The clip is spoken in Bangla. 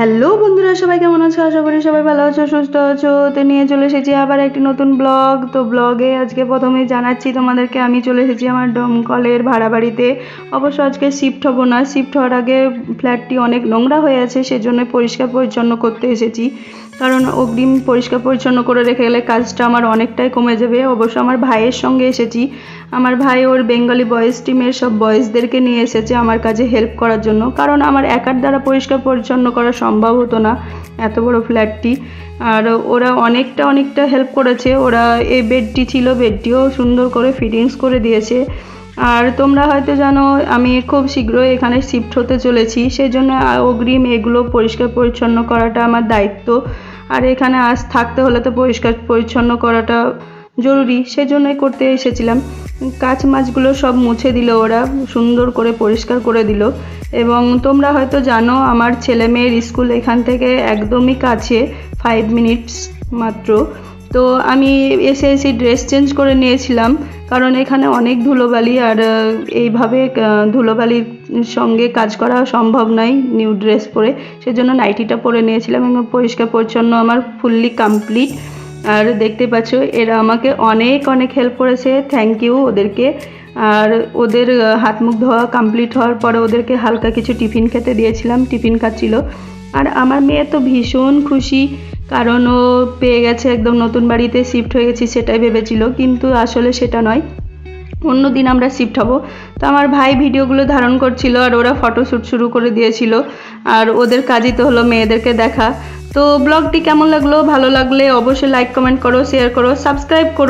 হ্যালো বন্ধুরা, সবাই কেমন আছো? আশা করি সবাই ভালো আছো, সুস্থ আছো। তো নিয়ে চলে এসেছি আবার একটি নতুন ব্লগ। তো ব্লগে আজকে প্রথমেই জানাচ্ছি তোমাদেরকে, আমি চলে এসেছি আমার ডমকলের ভাড়া বাড়িতে অবশ্য আজকে শিফট হব না। শিফট হওয়ার আগে ফ্ল্যাটটি অনেক নোংরা হয়ে আছে, সেজন্য পরিষ্কার পরিচ্ছন্ন করতে এসেছি। কারণ অগ্রিম পরিষ্কার পরিচ্ছন্ন করে রেখে গেলে কাজটা আমার অনেকটাই কমে যাবে। অবশ্য আমার ভাইয়ের সঙ্গে এসেছি। আমার ভাই ওর বেঙ্গলি বয়েজ টিমের সব বয়েজদেরকে নিয়ে এসেছে আমার কাজে হেল্প করার জন্য। কারণ আমার একার দ্বারা পরিষ্কার পরিচ্ছন্ন করা সম্ভব হতো না, এত বড় ফ্ল্যাটটি। আর ওরা অনেকটা অনেকটা হেল্প করেছে। ওরা এই বেডটি ছিল, বেডটিও সুন্দর করে ফিটিংস করে দিয়েছে। আর তোমরা হয়তো জানো, আমি খুব শীঘ্রই এখানে শিফট হতে চলেছি। সেই জন্য অগ্রিম এগুলো পরিষ্কার পরিচ্ছন্ন করাটা আমার দায়িত্ব। আর এখানে আজ থাকতে হলে তো পরিষ্কার পরিচ্ছন্ন করাটা জরুরি, সেজন্যই করতে এসেছিলাম। কাঁচ মাছগুলো সব মুছে দিল ওরা, সুন্দর করে পরিষ্কার করে দিল। এবং তোমরা হয়তো জানো, আমার ছেলে মেয়ের স্কুল এখান থেকে একদমই কাছে ফাইভ মিনিটস মাত্র। তো আমি এসে এসে ড্রেস চেঞ্জ করে নিয়েছিলাম, কারণ এখানে অনেক ধুলোবালি আর এইভাবে ধুলোবালির সঙ্গে কাজ করা সম্ভব নয় নিউ ড্রেস পরে। সেজন্য নাইটিটা পরে নিয়েছিলাম এবং পরিষ্কার পরিচ্ছন্ন আমার ফুললি কমপ্লিট আর দেখতে পাচ্ছ, এরা আমাকে অনেক অনেক হেল্প করেছে। থ্যাংক ইউ ওদেরকে। আর ওদের হাত মুখ ধোয়া কমপ্লিট হওয়ার পরে ওদেরকে হালকা কিছু টিফিন খেতে দিয়েছিলাম। টিফিন খাচ্ছিল। আর আমার মেয়ে তো ভীষণ খুশি, কারণ ও পেয়ে গেছে একদম নতুন বাড়িতে শিফট হয়ে গেছি সেটাই ভেবেছিল, কিন্তু আসলে সেটা নয়। অন্য দিন আমরা শিফট হব। তো আমার ভাই ভিডিওগুলো ধারণ করছিল আর ওরা ফটোশ্যুট শুরু করে দিয়েছিল। আর ওদের কাজই তো হলো মেয়েদেরকে দেখা। তো ব্লগটি কেমন লাগল? ভালো লাগলে অবশ্যই লাইক কমেন্ট করো শেয়ার করো সাবস্ক্রাইব করো।